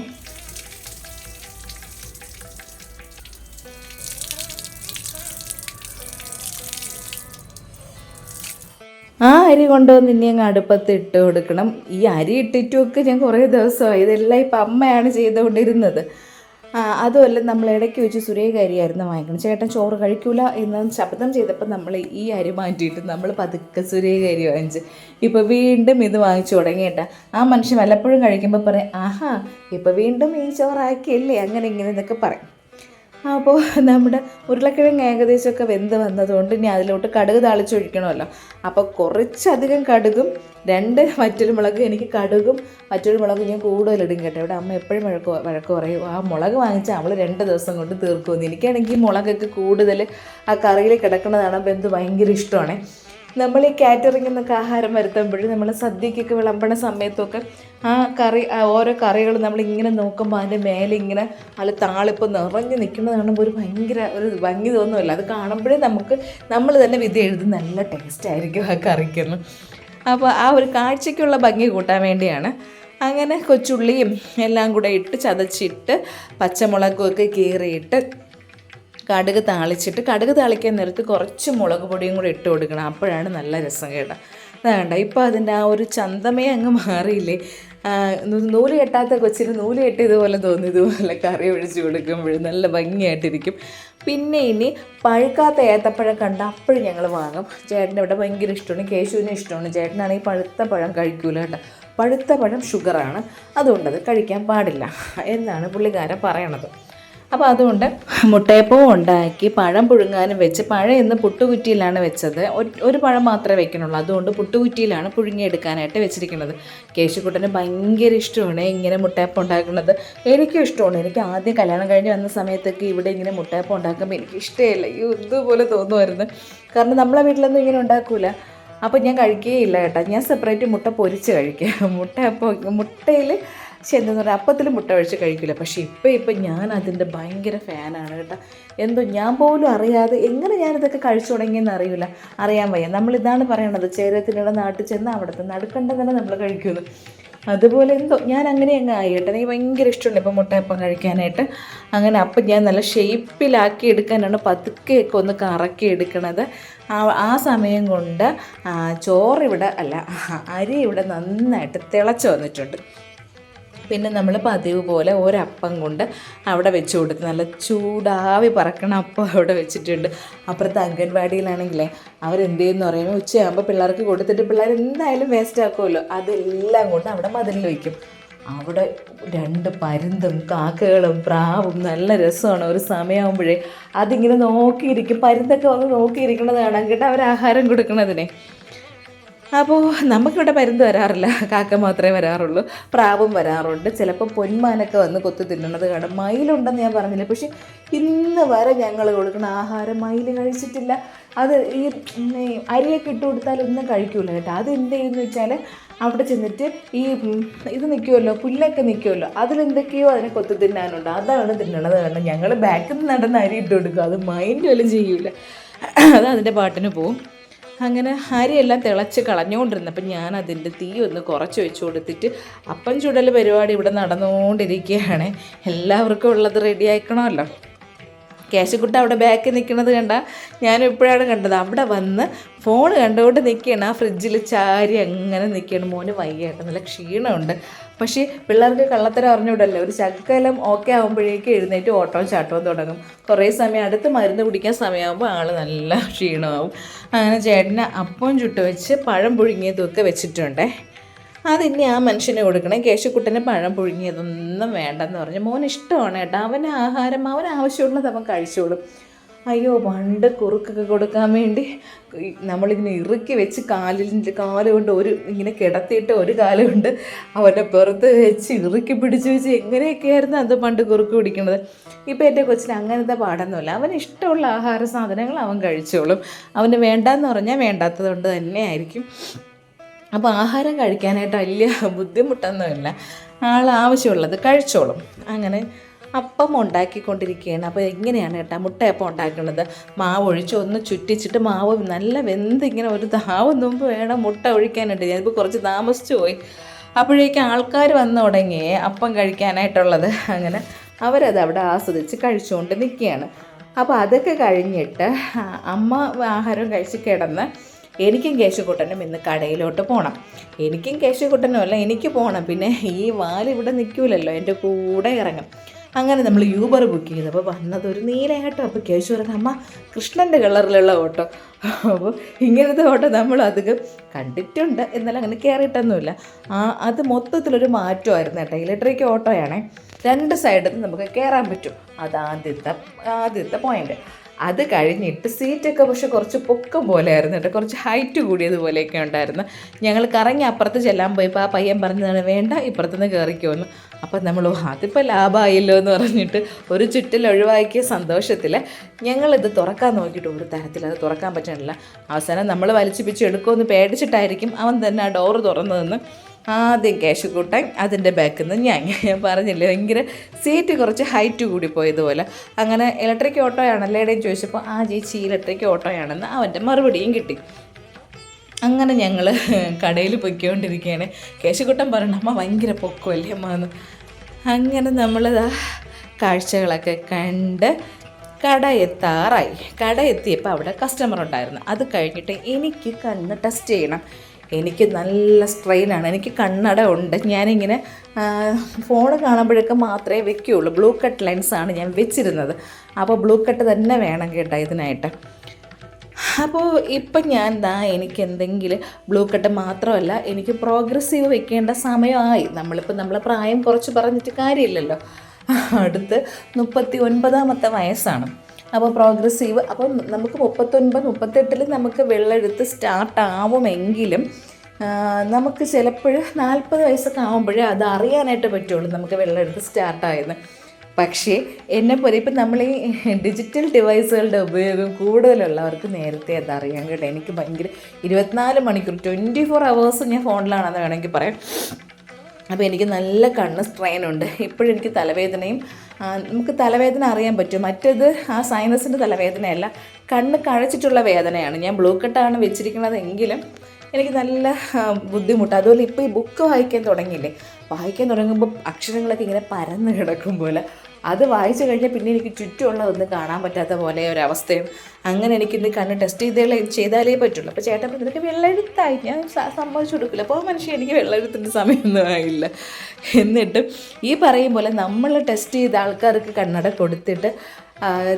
ആ അരി കൊണ്ടുവന്ന് ഇനി അങ്ങ് അടുപ്പത്ത് ഇട്ട് കൊടുക്കണം. ഈ അരി ഇട്ടിട്ടുമൊക്കെ ഞാൻ കുറേ ദിവസമായി. ഇതെല്ലാം ഇപ്പം അമ്മയാണ് ചെയ്തുകൊണ്ടിരുന്നത്. അതുമല്ല നമ്മൾ ഇടയ്ക്ക് വെച്ച് സുരേഖ അരിയായിരുന്നു വാങ്ങിക്കണം. ചേട്ടൻ ചോറ് കഴിക്കൂല എന്ന് ശബ്ദം ചെയ്തപ്പോൾ നമ്മൾ ഈ അരി മാറ്റിയിട്ട് നമ്മൾ പതുക്കെ സുരേഖ അരി വാങ്ങിച്ച് ഇപ്പോൾ വീണ്ടും ഇത് വാങ്ങിച്ചു തുടങ്ങിയിട്ടാ ആ മനുഷ്യൻ വല്ലപ്പോഴും കഴിക്കുമ്പോൾ പറയും ആഹാ ഇപ്പോൾ വീണ്ടും ഈ ചോറാക്കിയല്ലേ? അങ്ങനെ ഇങ്ങനെ എന്നൊക്കെ പറയും. അപ്പോൾ നമ്മുടെ ഉരുളക്കിഴങ്ങ് ഏകദേശമൊക്കെ വെന്ത് വന്നതുകൊണ്ട് ഇനി അതിലോട്ട് കടുക് താളിച്ചൊഴിക്കണമല്ലോ. അപ്പോൾ കുറച്ചധികം കടുകും രണ്ട് മറ്റൊരു മുളക് എനിക്ക് കടുകും മറ്റൊരു മുളക് ഞാൻ കൂടുതലിടും കേട്ടോ. ഇവിടെ അമ്മ എപ്പോഴും വഴക്ക് വഴക്ക് പറയും ആ മുളക് വാങ്ങിച്ചാൽ അവൾ രണ്ട് ദിവസം കൊണ്ട് തീർക്കുമെന്ന്. എനിക്കാണെങ്കിൽ മുളകൊക്കെ കൂടുതൽ ആ കറിയിൽ കിടക്കുന്നതാണ് അപ്പോൾ എന്ത് ഭയങ്കര ഇഷ്ടമാണ്. നമ്മൾ ഈ കാറ്ററിംഗ് എന്നൊക്കെ ആഹാരം വരുത്തുമ്പോഴും നമ്മൾ സദ്യക്കൊക്കെ വിളമ്പണ സമയത്തൊക്കെ ആ കറി ഓരോ കറികൾ നമ്മൾ ഇങ്ങനെ നോക്കുമ്പോൾ അതിന്റെ മേലെ ഇങ്ങനെ അതിൽ താളിപ്പോൾ നിറഞ്ഞു നിൽക്കുന്നത് കാണുമ്പോൾ ഒരു ഭയങ്കര ഒരു ഭംഗി തോന്നുമല്ല. അത് കാണുമ്പോഴേ നമുക്ക് നമ്മൾ തന്നെ വിധി എഴുതും നല്ല ടേസ്റ്റ് ആയിരിക്കും ആ കറിക്കൊന്നും. അപ്പോൾ ആ ഒരു കാഴ്ചയ്ക്കുള്ള ഭംഗി കൂട്ടാൻ വേണ്ടിയാണ്. അങ്ങനെ കൊച്ചുള്ളിയും എല്ലാം കൂടെ ഇട്ട് ചതച്ചിട്ട് പച്ചമുളകൊക്കെ കീറിയിട്ട് കടുക് താളിച്ചിട്ട് കടുക് താളിക്കാൻ നേരത്ത് കുറച്ച് മുളക് പൊടിയും കൂടി ഇട്ട് കൊടുക്കണം. അപ്പോഴാണ് നല്ല രസം കേട്ടോ. വേണ്ട ഇപ്പോൾ അതിന്റെ ആ ഒരു ചന്തമേ അങ്ങ് മാറിയില്ലേ? നൂൽ കെട്ടാത്ത കൊച്ചിന് നൂൽ കെട്ടിയതുപോലെ തോന്നി ഇതുപോലെ കറി ഒഴിച്ച് കൊടുക്കുമ്പോഴും നല്ല ഭംഗിയായിട്ടിരിക്കും. പിന്നെ ഇനി പഴുക്കാത്ത ഏത്തപ്പഴം കണ്ട അപ്പോഴും ഞങ്ങൾ വാങ്ങും. ചേട്ടന്റെ ഇവിടെ ഭയങ്കര ഇഷ്ടമാണ് കേശുവിന് ഇഷ്ടമാണ്. ചേട്ടനാണെങ്കിൽ പഴുത്ത പഴം കഴിക്കൂല കേട്ടോ. പഴുത്ത പഴം ഷുഗറാണ്. അതുകൊണ്ടത് കഴിക്കാൻ പാടില്ല. എന്നാണ് പുള്ളിക്കാരൻ പറയണത്. അപ്പോൾ അതുകൊണ്ട് മുട്ടയപ്പവും ഉണ്ടാക്കി പഴം പുഴുങ്ങാനും വെച്ച് പഴം ഇന്ന് പുട്ടുകുറ്റിയിലാണ് വെച്ചത്. ഒരു- പഴം മാത്രമേ വെക്കണുള്ളൂ അതുകൊണ്ട് പുട്ടുകുറ്റിയിലാണ് പുഴുങ്ങിയെടുക്കാനായിട്ട് വെച്ചിരിക്കുന്നത്. കേശുക്കുട്ടന് ഭയങ്കര ഇഷ്ടമാണ് ഇങ്ങനെ മുട്ടയപ്പം ഉണ്ടാക്കുന്നത്. എനിക്കും ഇഷ്ടമാണ്. എനിക്ക് ആദ്യം കല്യാണം കഴിഞ്ഞ് വന്ന സമയത്തൊക്കെ ഇവിടെ ഇങ്ങനെ മുട്ടയപ്പം ഉണ്ടാക്കുമ്പോൾ എനിക്ക് ഇഷ്ടമില്ല ഈ ഇതുപോലെ തോന്നുമായിരുന്നു. കാരണം നമ്മളെ വീട്ടിലൊന്നും ഇങ്ങനെ ഉണ്ടാക്കൂല. അപ്പോൾ ഞാൻ കഴിക്കുകയില്ല കേട്ടോ. ഞാൻ സെപ്പറേറ്റ് മുട്ട പൊരിച്ച് കഴിക്കുക മുട്ട അപ്പോൾ മുട്ടയിൽ പക്ഷെ എന്താ പറയുക അപ്പത്തിൽ മുട്ട ഒഴിച്ച് കഴിക്കില്ല പക്ഷേ ഇപ്പം ഇപ്പം ഞാൻ അതിന്റെ ഭയങ്കര ഫാനാണ് കേട്ടോ. എന്തോ ഞാൻ പോലും അറിയാതെ എങ്ങനെ ഞാനിതൊക്കെ കഴിച്ചു തുടങ്ങിയെന്ന് അറിയില്ല അറിയാൻ വയ്യ. നമ്മളിതാണ് പറയണത് ചേരത്തിനുള്ള നാട്ടിൽ ചെന്ന് അവിടുത്തെ നടുക്കണ്ടം തന്നെ നമ്മൾ കഴിക്കുന്നു. അതുപോലെ എന്തോ ഞാൻ അങ്ങനെ അങ്ങ് ആയി കേട്ടോ. എനിക്ക് ഭയങ്കര ഇഷ്ടമുണ്ട് ഇപ്പം മുട്ടയപ്പം കഴിക്കാനായിട്ട്. അങ്ങനെ അപ്പം ഞാൻ നല്ല ഷേപ്പിലാക്കി എടുക്കാനാണ് പതുക്കെയൊക്കെ ഒന്ന് കറക്കി എടുക്കണത്. ആ സമയം കൊണ്ട് ചോറിവിടെ അല്ല അരി ഇവിടെ നന്നായിട്ട് തിളച്ച് വന്നിട്ടുണ്ട്. പിന്നെ നമ്മൾ പതിവ് പോലെ ഒരപ്പം കൊണ്ട് അവിടെ വെച്ച് കൊടുക്കും നല്ല ചൂടാവി പറക്കണ അപ്പം അവിടെ വെച്ചിട്ടുണ്ട്. അപ്പുറത്തെ അംഗൻവാടിയിലാണെങ്കിലേ അവരെന്ത് ചെയ്യുമെന്ന് പറയുമ്പോൾ ഉച്ചയാകുമ്പോൾ പിള്ളേർക്ക് കൊടുത്തിട്ട് പിള്ളേർ എന്തായാലും വേസ്റ്റ് ആക്കുമല്ലോ അതെല്ലാം കൊണ്ട് അവിടെ മതിലിൽ വയ്ക്കും അവിടെ രണ്ട് പരുന്തും കാക്കകളും പ്രാവും നല്ല രസമാണ്. ഒരു സമയമാകുമ്പോഴേ അതിങ്ങനെ നോക്കിയിരിക്കും. പരുന്തൊക്കെ വന്ന് നോക്കിയിരിക്കണതാണ് കാണാൻ കേട്ടോ അവർ ആഹാരം കൊടുക്കണതിനെ. അപ്പോൾ നമുക്കിവിടെ പരുന്ത് വരാറില്ല. കാക്ക മാത്രമേ വരാറുള്ളൂ. പ്രാവും വരാറുണ്ട്. ചിലപ്പോൾ പൊന്മാനൊക്കെ വന്ന് കൊത്തി തിന്നണത് കാണും. മയിലുണ്ടെന്ന് ഞാൻ പറഞ്ഞില്ല? പക്ഷേ ഇന്ന് വരെ ഞങ്ങൾ കൊടുക്കുന്ന ആഹാരം മയിൽ കഴിച്ചിട്ടില്ല. അത് ഈ അരിയൊക്കെ ഇട്ട് കൊടുത്താൽ ഒന്നും കഴിക്കൂല കേട്ടോ. അത് എന്ത് ചെയ്യുമെന്ന് വെച്ചാൽ അവിടെ ചെന്നിട്ട് ഈ ഇത് നിൽക്കുമല്ലോ? പുല്ലൊക്കെ നിൽക്കുമല്ലോ? അതിലെന്തൊക്കെയോ അതിനെ കൊത്തി തിന്നാനുണ്ട്. അതാണ് തിന്നണത് കാരണം ഞങ്ങൾ ബാക്കിൽ നിന്ന് നടന്ന് അരി ഇട്ട് കൊടുക്കും. അത് മൈൻഡ് വല്ലതും ചെയ്യൂല. അത് അതിന്റെ പാട്ടിന് പോവും. അങ്ങനെ അരിയെല്ലാം തിളച്ച് കളഞ്ഞുകൊണ്ടിരുന്നപ്പോൾ ഞാൻ അതിന്റെ തീ ഒന്ന് കുറച്ച് വെച്ച് കൊടുത്തിട്ട് അപ്പം ചുടൽ പരിപാടി ഇവിടെ നടന്നുകൊണ്ടിരിക്കുകയാണ്. എല്ലാവർക്കും ഉള്ളത് റെഡി ആയിക്കണമല്ലോ. കേശക്കുട്ട അവിടെ ബാക്കിൽ നിൽക്കുന്നത് കണ്ട ഞാൻ ഇപ്പോഴാണ് കണ്ടത്. അവിടെ വന്ന് ഫോൺ കണ്ടുകൊണ്ട് നിൽക്കുകയാണ്. ആ ഫ്രിഡ്ജിൽ ചാരി അങ്ങനെ നിൽക്കുകയാണ്. മോന് വയ്യായിട്ട് നല്ല ക്ഷീണമുണ്ട്. പക്ഷേ പിള്ളേർക്ക് കള്ളത്തരം അറിഞ്ഞുവിടല്ലേ ഒരു ശകലം ഓക്കെ ആകുമ്പോഴേക്കും എഴുന്നേറ്റ് ഓട്ടവും ചാട്ടവും തുടങ്ങും. കുറേ സമയം അടുത്ത് മരുന്ന് കുടിക്കാൻ സമയമാകുമ്പോൾ ആൾ നല്ല ക്ഷീണമാവും. അങ്ങനെ ചേട്ടന് അപ്പം ചുട്ട് വെച്ച് പഴം പുഴുങ്ങിയതൊക്കെ വെച്ചിട്ടുണ്ടേ. അതിനി ആ മനുഷ്യനെ കൊടുക്കണം. കേശുക്കുട്ടന് പഴം പുഴുങ്ങിയതൊന്നും വേണ്ടെന്ന് പറഞ്ഞു. മോൻ ഇഷ്ടമാണ് കേട്ടോ. അവൻ ആഹാരം അവൻ ആവശ്യമുള്ളത് അവൻ കഴിച്ചോളും. അയ്യോ പണ്ട് കുറുക്കൊക്കെ കൊടുക്കാൻ വേണ്ടി നമ്മളിങ്ങനെ ഇറുക്കി വെച്ച് കാലിൽ കാൽ കൊണ്ട് ഒരു ഇങ്ങനെ കിടത്തിയിട്ട് ഒരു കാലുകൊണ്ട് അവന്റെ പുറത്ത് വെച്ച് ഇറുക്കി പിടിച്ച് വെച്ച് എങ്ങനെയൊക്കെയായിരുന്നു അത് പണ്ട് കുറുക്ക് പിടിക്കുന്നത്? ഇപ്പോൾ എന്റെ കൊച്ചിന് അങ്ങനത്തെ പാടൊന്നുമില്ല. അവന് ഇഷ്ടമുള്ള ആഹാര സാധനങ്ങൾ അവൻ കഴിച്ചോളും. അവന് വേണ്ടാന്ന് പറഞ്ഞാൽ വേണ്ടാത്തത് കൊണ്ട് തന്നെ ആയിരിക്കും. അപ്പോൾ ആഹാരം കഴിക്കാനായിട്ട് വലിയ ബുദ്ധിമുട്ടൊന്നുമില്ല. ആൾ ആവശ്യമുള്ളത് കഴിച്ചോളും. അങ്ങനെ അപ്പം ഉണ്ടാക്കിക്കൊണ്ടിരിക്കുകയാണ്. അപ്പോൾ എങ്ങനെയാണ് കേട്ടോ മുട്ടയപ്പം ഉണ്ടാക്കുന്നത്. മാവ് ഒഴിച്ച് ഒന്ന് ചുറ്റിച്ചിട്ട് മാവ് നല്ല വെന്ത് ഇങ്ങനെ ഒരു ദാവും മുമ്പ് വേണം മുട്ട ഒഴിക്കാനുണ്ട് ഞാനിപ്പോൾ കുറച്ച് താമസിച്ചു പോയി. അപ്പോഴേക്കും ആൾക്കാർ വന്നു തുടങ്ങി അപ്പം കഴിക്കാനായിട്ടുള്ളത് അങ്ങനെ അവരത് അവിടെ ആസ്വദിച്ച് കഴിച്ചുകൊണ്ട് നിൽക്കുകയാണ്. അപ്പോൾ അതൊക്കെ കഴിഞ്ഞിട്ട് അമ്മ ആഹാരം കഴിച്ച് കിടന്ന് എനിക്കും കേശുകുട്ടനും ഇന്ന് കടയിലോട്ട് പോകണം എനിക്കും കേശുകുട്ടനും അല്ല എനിക്ക് പോകണം പിന്നെ ഈ വാൽ ഇവിടെ നിൽക്കൂലല്ലോ എന്റെ കൂടെ ഇറങ്ങും. അങ്ങനെ നമ്മൾ യൂബർ ബുക്ക് ചെയ്തു അപ്പോൾ വന്നത് ഒരു നീലയാട്ടോ. അപ്പോൾ കേശു പറഞ്ഞു അമ്മ കൃഷ്ണന്റെ കളറിലുള്ള ഓട്ടോ അപ്പോൾ ഇങ്ങനത്തെ ഓട്ടോ നമ്മൾ അധികം കണ്ടിട്ടുണ്ട്. എന്നാലും അങ്ങനെ കയറിയിട്ടൊന്നുമില്ല ആ അത് മൊത്തത്തിലൊരു മാറ്റമായിരുന്നു കേട്ടോ. ഇലക്ട്രിക് ഓട്ടോയാണേ രണ്ട് സൈഡിൽ നിന്ന് നമുക്ക് കയറാൻ പറ്റും. അത് ആദ്യത്തെ ആദ്യത്തെ പോയിന്റ് അത് കഴിഞ്ഞിട്ട് സീറ്റൊക്കെ പക്ഷെ കുറച്ച് പൊക്കം പോലെ ആയിരുന്നു കേട്ടോ. കുറച്ച് ഹൈറ്റ് കൂടിയതുപോലെയൊക്കെ ഉണ്ടായിരുന്നു. ഞങ്ങൾ കറങ്ങി അപ്പുറത്ത് ചെല്ലാൻ പോയപ്പോൾ ആ പയ്യൻ പറഞ്ഞതാണ് വേണ്ട ഇപ്പുറത്തുനിന്ന് കയറിക്കുമെന്ന് അപ്പം നമ്മൾ "ഓ, അതിപ്പോൾ ലാഭമായല്ലോ എന്ന് പറഞ്ഞിട്ട് ഒരു ചുറ്റിൽ ഒഴിവാക്കിയ സന്തോഷത്തിൽ ഞങ്ങളിത് തുറക്കാൻ നോക്കിയിട്ട് ഒരു തരത്തിൽ അത് തുറക്കാൻ പറ്റണില്ല. അവസാനം നമ്മൾ വലിച്ചു പിച്ച് എടുക്കുമെന്ന് പേടിച്ചിട്ടായിരിക്കും അവൻ തന്നെ ആ ഡോറ് തുറന്നു നിന്ന് ആദ്യം ക്യാഷ് കൂട്ടാൻ അതിന്റെ ബാക്കിൽ നിന്ന് ഞാൻ. ഞാൻ പറഞ്ഞില്ലേ ഭയങ്കര സീറ്റ് കുറച്ച് ഹൈറ്റ് കൂടി പോയതുപോലെ. അങ്ങനെ ഇലക്ട്രിക് ഓട്ടോയാണല്ലേ ഇടയും ചോദിച്ചപ്പോൾ ആ ചേച്ചി ഇലക്ട്രിക് ഓട്ടോയാണെന്ന് അവന്റെ മറുപടിയും കിട്ടി. അങ്ങനെ ഞങ്ങൾ കടയിൽ പൊയ്ക്കൊണ്ടിരിക്കുകയാണ് കേശുക്കുട്ടൻ പറയണ അമ്മ ഭയങ്കര പൊക്കമല്ലേ അമ്മ എന്ന്. അങ്ങനെ നമ്മൾ കാഴ്ചകളൊക്കെ കണ്ട് കട എത്താറായി കട എത്തിയപ്പോൾ അവിടെ കസ്റ്റമർ ഉണ്ടായിരുന്നു. അത് കഴിഞ്ഞിട്ട് എനിക്ക് കണ്ണ് ടെസ്റ്റ് ചെയ്യണം. എനിക്ക് നല്ല സ്ട്രെയിനാണ് എനിക്ക് കണ്ണട ഉണ്ട് ഞാനിങ്ങനെ ഫോൺ കാണുമ്പോഴൊക്കെ മാത്രമേ വെക്കുകയുള്ളൂ ബ്ലൂ കട്ട് ലെൻസാണ് ഞാൻ വെച്ചിരുന്നത്. അപ്പോൾ ബ്ലൂ കട്ട് തന്നെ വേണം കേട്ടോ ഇതിനായിട്ട്. അപ്പോൾ ഇപ്പം ഞാൻ ദാ എനിക്ക് എന്തെങ്കിലും ബ്ലൂ കട്ട് മാത്രമല്ല എനിക്ക് പ്രോഗ്രസീവ് വെക്കേണ്ട സമയമായി. നമ്മളിപ്പോൾ നമ്മളെ പ്രായം കുറച്ച് പറഞ്ഞിട്ട് കാര്യമില്ലല്ലോ. അടുത്ത് മുപ്പത്തി ഒൻപതാമത്തെ വയസ്സാണ്. അപ്പോൾ പ്രോഗ്രസീവ്. അപ്പോൾ നമുക്ക് മുപ്പത്തൊൻപത് മുപ്പത്തെട്ടിൽ നമുക്ക് വെള്ളെഴുത്ത് സ്റ്റാർട്ട് ആവുമെങ്കിലും നമുക്ക് ചിലപ്പോൾ നാൽപ്പത് വയസ്സൊക്കെ ആകുമ്പോഴേ അത് അറിയാനായിട്ട് പറ്റുള്ളൂ നമുക്ക് വെള്ളെഴുത്ത് സ്റ്റാർട്ടായെന്ന് പക്ഷേ എന്നെ പോലെ ഇപ്പം നമ്മൾ ഈ ഡിജിറ്റൽ ഡിവൈസുകളുടെ ഉപയോഗം കൂടുതലുള്ളവർക്ക് നേരത്തെ അത് അറിയാൻ കേട്ടോ എനിക്ക് ഭയങ്കര ഇരുപത്തിനാല് മണിക്കൂർ ട്വന്റി ഫോർ അവേഴ്സ് ഞാൻ ഫോണിലാണെന്ന് വേണമെങ്കിൽ പറയാം. അപ്പോൾ എനിക്ക് നല്ല കണ്ണ് സ്ട്രെയിൻ ഉണ്ട്. ഇപ്പോഴെനിക്ക് തലവേദനയും നമുക്ക് തലവേദന അറിയാൻ പറ്റും. മറ്റേത് ആ സൈനസിന്റെ തലവേദനയല്ല. കണ്ണ് കഴച്ചിട്ടുള്ള വേദനയാണ്. ഞാൻ ബ്ലൂ കട്ടാണ് വെച്ചിരിക്കുന്നത് എങ്കിലും എനിക്ക് നല്ല ബുദ്ധിമുട്ട്. അതുപോലെ ഇപ്പോൾ ഈ ബുക്ക് വായിക്കാൻ തുടങ്ങിയില്ലേ? വായിക്കാൻ തുടങ്ങുമ്പോൾ അക്ഷരങ്ങളൊക്കെ ഇങ്ങനെ പരന്ന് കിടക്കും പോലെ. അത് വായിച്ചു കഴിഞ്ഞാൽ പിന്നെ എനിക്ക് ചുറ്റുമുള്ളതൊന്നും കാണാൻ പറ്റാത്ത പോലെ ഒരവസ്ഥയും അങ്ങനെ എനിക്കിന്ന് കണ്ണ് ടെസ്റ്റ് ചെയ്തേ ചെയ്താലേ പറ്റുള്ളൂ. അപ്പോൾ ചേട്ടൻ പറഞ്ഞു, എനിക്ക് വെള്ളെഴുത്തായി ഞാൻ സമ്മതിച്ചു കൊടുക്കില്ല. അപ്പോൾ മനുഷ്യൻ എനിക്ക് വെള്ളെഴുത്തിന്റെ സമയമൊന്നും ആയില്ല. എന്നിട്ട് ഈ പറയും പോലെ നമ്മൾ ടെസ്റ്റ് ചെയ്ത ആൾക്കാർക്ക് കണ്ണട കൊടുത്തിട്ട്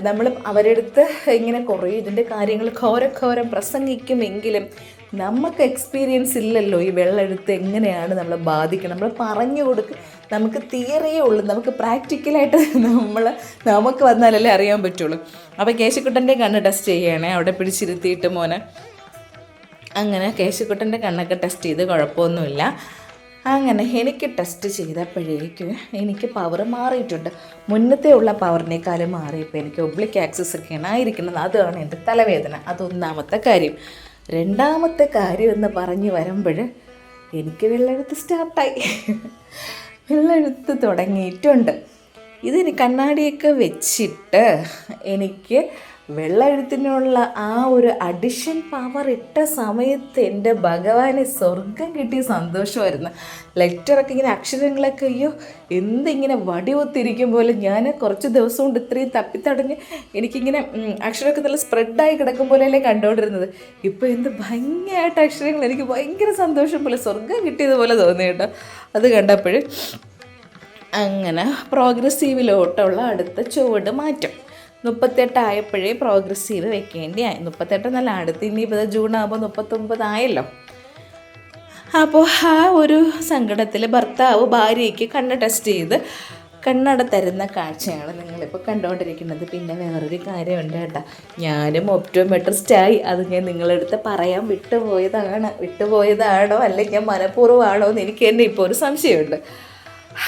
നമ്മൾ അവരെടുത്ത് ഇങ്ങനെ കുറേ ഇതിന്റെ കാര്യങ്ങൾ ഘോരഘോരം പ്രസംഗിക്കുമെങ്കിലും നമുക്ക് എക്സ്പീരിയൻസ് ഇല്ലല്ലോ ഈ വെള്ളമെടുത്ത് എങ്ങനെയാണ് നമ്മളെ ബാധിക്കുന്നത് നമ്മൾ പറഞ്ഞു കൊടുക്കുക നമുക്ക് തിയറിയേ ഉള്ളൂ. നമുക്ക് പ്രാക്ടിക്കലായിട്ട് നമ്മൾ നമുക്ക് വന്നാലല്ലേ അറിയാൻ പറ്റുള്ളൂ. അപ്പോൾ കേശക്കുട്ടന്റെ കണ്ണ് ടെസ്റ്റ് ചെയ്യണേ. അവിടെ പിടിച്ചിരുത്തിയിട്ട് മോനെ. അങ്ങനെ കേശക്കുട്ടന്റെ കണ്ണൊക്കെ ടെസ്റ്റ് ചെയ്ത് കുഴപ്പമൊന്നുമില്ല. അങ്ങനെ എനിക്ക് ടെസ്റ്റ് ചെയ്തപ്പോഴേക്കും എനിക്ക് പവർ മാറിയിട്ടുണ്ട്. മുന്നത്തെ ഉള്ള പവറിനേക്കാളും മാറിയപ്പോൾ എനിക്ക് ഒബ്ലിക് ആക്സസ് ഒക്കെയാണ് ആയിരിക്കുന്നത്. അതാണ് എന്റെ തലവേദന. അതൊന്നാമത്തെ കാര്യം. രണ്ടാമത്തെ കാര്യം എന്ന് പറഞ്ഞ് വരുമ്പോൾ എനിക്ക് വെള്ളെഴുത്ത് സ്റ്റാർട്ടായി. വെള്ളെഴുത്ത് തുടങ്ങിയിട്ടുണ്ട്. ഇതിന് കണ്ണാടിയൊക്കെ വെച്ചിട്ട് എനിക്ക് വെള്ളെഴുത്തിനുള്ള ആ ഒരു അഡിഷൻ പവർ ഇട്ട സമയത്ത് എന്റെ ഭഗവാനെ സ്വർഗം കിട്ടിയ സന്തോഷമായിരുന്നു. ലെറ്ററൊക്കെ ഇങ്ങനെ അക്ഷരങ്ങളൊക്കെ അയ്യോ എന്തിങ്ങനെ വടിവൊത്തിരിക്കും പോലെ ഞാൻ കുറച്ച് ദിവസം കൊണ്ട് ഇത്രയും തപ്പിത്തടഞ്ഞ് എനിക്കിങ്ങനെ അക്ഷരമൊക്കെ നല്ല സ്പ്രെഡായി കിടക്കും പോലെയല്ലേ കണ്ടുകൊണ്ടിരുന്നത്. ഇപ്പോൾ എന്ത് ഭംഗിയായിട്ട് അക്ഷരങ്ങൾ എനിക്ക് ഭയങ്കര സന്തോഷം പോലെ സ്വർഗം കിട്ടിയതുപോലെ തോന്നി കേട്ടോ. അത് കണ്ടപ്പോൾ അങ്ങനെ പ്രോഗ്രസീവിലോട്ടുള്ള അടുത്ത ചുവട് മാറ്റം. മുപ്പത്തെട്ടായപ്പോഴേ ചെയ്ത് വെക്കേണ്ടിയായി. മുപ്പത്തെട്ട് നല്ല അടുത്ത് ഇനിയിപ്പോൾ ജൂൺ ആകുമ്പോൾ മുപ്പത്തൊമ്പതായല്ലോ അപ്പോൾ ആ ഒരു സങ്കടത്തിൽ ഭർത്താവ് ഭാര്യയ്ക്ക് കണ്ണ് ടെസ്റ്റ് ചെയ്ത് കണ്ണട തരുന്ന കാഴ്ചയാണ് നിങ്ങളിപ്പോൾ കണ്ടുകൊണ്ടിരിക്കുന്നത് പിന്നെ വേറൊരു കാര്യമുണ്ട് കേട്ടോ. ഞാനും ഒപ്റ്റോമെട്രിസ്റ്റായി അത് ഞാൻ നിങ്ങളെടുത്ത് പറയാൻ വിട്ടുപോയതാണ്. വിട്ടുപോയതാണോ അല്ലെങ്കിൽ മനഃപൂർവമാണോ എന്ന് എനിക്ക് തന്നെ ഇപ്പോൾ ഒരു സംശയമുണ്ട്.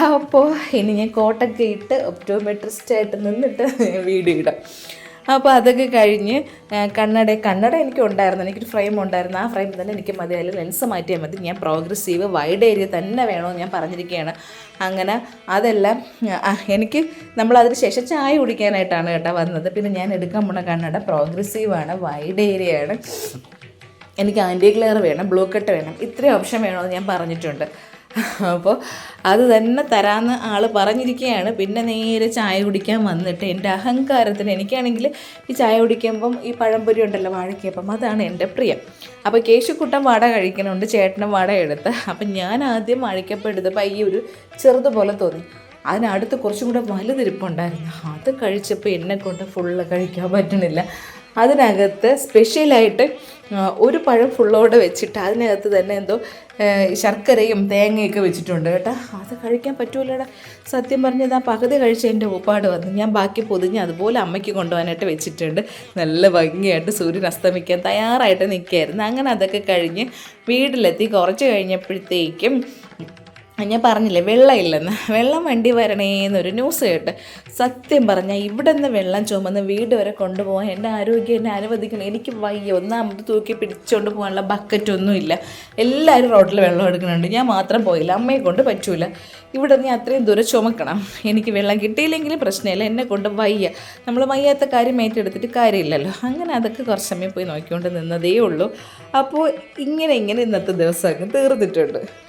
അപ്പോൾ ഇനി ഞാൻ കോട്ടൊക്കെ ഇട്ട് ഒപ്റ്റോമെട്രിസ്റ്റ് ആയിട്ട് നിന്നിട്ട് വീഡിയോ ഇടാം. അപ്പോൾ അതൊക്കെ കഴിഞ്ഞ് കണ്ണട കണ്ണട എനിക്ക് ഉണ്ടായിരുന്നു എനിക്കൊരു ഫ്രെയിം ഉണ്ടായിരുന്നു. ആ ഫ്രെയിം തന്നെ എനിക്ക് മതിയായാലും ലെൻസ് മാറ്റിയാൽ മതി. ഞാൻ പ്രോഗ്രസീവ് വൈഡ് ഏരിയ തന്നെ വേണമെന്ന് ഞാൻ പറഞ്ഞിരിക്കുകയാണ് അങ്ങനെ അതെല്ലാം എനിക്ക് നമ്മൾ അതിന് ശേഷം ചായ കുടിക്കാനായിട്ടാണ് കേട്ടോ വന്നത്. പിന്നെ ഞാൻ എടുക്കാൻ പോണ കണ്ണട പ്രോഗ്രസീവ് ആണ് വൈഡ് ഏരിയ ആണ്. എനിക്ക് ആന്റി ക്ലിയർ വേണം ബ്ലൂ കട്ട് വേണം. ഇത്രയും ഓപ്ഷൻ വേണമെന്ന് ഞാൻ പറഞ്ഞിട്ടുണ്ട്. അപ്പോൾ അത് തന്നെ തരാമെന്ന് ആൾ പറഞ്ഞിരിക്കുകയാണ് പിന്നെ നേരെ ചായ കുടിക്കാൻ വന്നിട്ട് എന്റെ അഹങ്കാരത്തിന് എനിക്കാണെങ്കിൽ ഈ ചായ കുടിക്കുമ്പം ഈ പഴംപൊരി ഉണ്ടല്ലോ വാഴയ്ക്കപ്പം അതാണ് എന്റെ പ്രിയം. അപ്പോൾ കേശുക്കുട്ടൻ വട കഴിക്കണുണ്ട് ചേട്ടനും വട എടുത്ത്. അപ്പം ഞാൻ ആദ്യം വാഴയ്ക്കപ്പം എടുത്തപ്പോൾ ഈ ഒരു ചെറുതുപോലെ തോന്നി. അതിനടുത്ത് കുറച്ചും കൂടെ വലുതിരിപ്പുണ്ടായിരുന്നു. അത് കഴിച്ചപ്പോൾ എന്നെ കൊണ്ട് ഫുള്ള് കഴിക്കാൻ പറ്റണില്ല. അതിനകത്ത് സ്പെഷ്യലായിട്ട് ഒരു പഴം ഫുള്ളോടെ വെച്ചിട്ട് അതിനകത്ത് തന്നെ എന്തോ ശർക്കരയും തേങ്ങയൊക്കെ വെച്ചിട്ടുണ്ട് കേട്ടോ. അത് കഴിക്കാൻ പറ്റൂലടാ. സത്യം പറഞ്ഞത് ആ പകുതി കഴിച്ച് എന്റെ ഉപ്പാട് വന്നു ഞാൻ ബാക്കി പൊതിഞ്ഞ് അതുപോലെ അമ്മയ്ക്ക് കൊണ്ടുപോകാനായിട്ട് വെച്ചിട്ടുണ്ട്. നല്ല ഭംഗിയായിട്ട് സൂര്യൻ അസ്തമിക്കാൻ തയ്യാറായിട്ട് നിൽക്കുകയായിരുന്നു. അങ്ങനെ അതൊക്കെ കഴിഞ്ഞ് വീട്ടിലെത്തി. കുറച്ച് കഴിഞ്ഞപ്പോഴത്തേക്കും ഞാൻ പറഞ്ഞില്ലേ വെള്ളം ഇല്ലെന്ന് വെള്ളം വണ്ടി വരണേന്നൊരു ന്യൂസ് കേട്ട് സത്യം പറഞ്ഞാൽ ഇവിടെ നിന്ന് വെള്ളം ചുമന്ന് വീട് വരെ കൊണ്ടുപോകാൻ എന്റെ ആരോഗ്യം എന്നെ അനുവദിക്കണം എനിക്ക് വയ്യ. ഒന്നാമത് തൂക്കി പിടിച്ചുകൊണ്ട് പോകാനുള്ള ബക്കറ്റൊന്നും ഇല്ല. എല്ലാവരും റോഡിൽ വെള്ളം എടുക്കുന്നുണ്ട്. ഞാൻ മാത്രം പോയില്ല. അമ്മയെ കൊണ്ട് പറ്റൂല. ഇവിടെ നിന്ന് അത്രയും ദൂരം ചുമക്കണം. എനിക്ക് വെള്ളം കിട്ടിയില്ലെങ്കിലും പ്രശ്നമില്ല. എന്നെ കൊണ്ട് വയ്യ. നമ്മൾ വയ്യാത്ത കാര്യം ഏറ്റെടുത്തിട്ട് കാര്യമില്ലല്ലോ. അങ്ങനെ അതൊക്കെ കുറച്ച് സമയം പോയി നോക്കിക്കൊണ്ട് നിന്നതേ ഉള്ളൂ അപ്പോൾ ഇങ്ങനെ ഇങ്ങനെ ഇന്നത്തെ ദിവസം തീർന്നിട്ടുണ്ട്.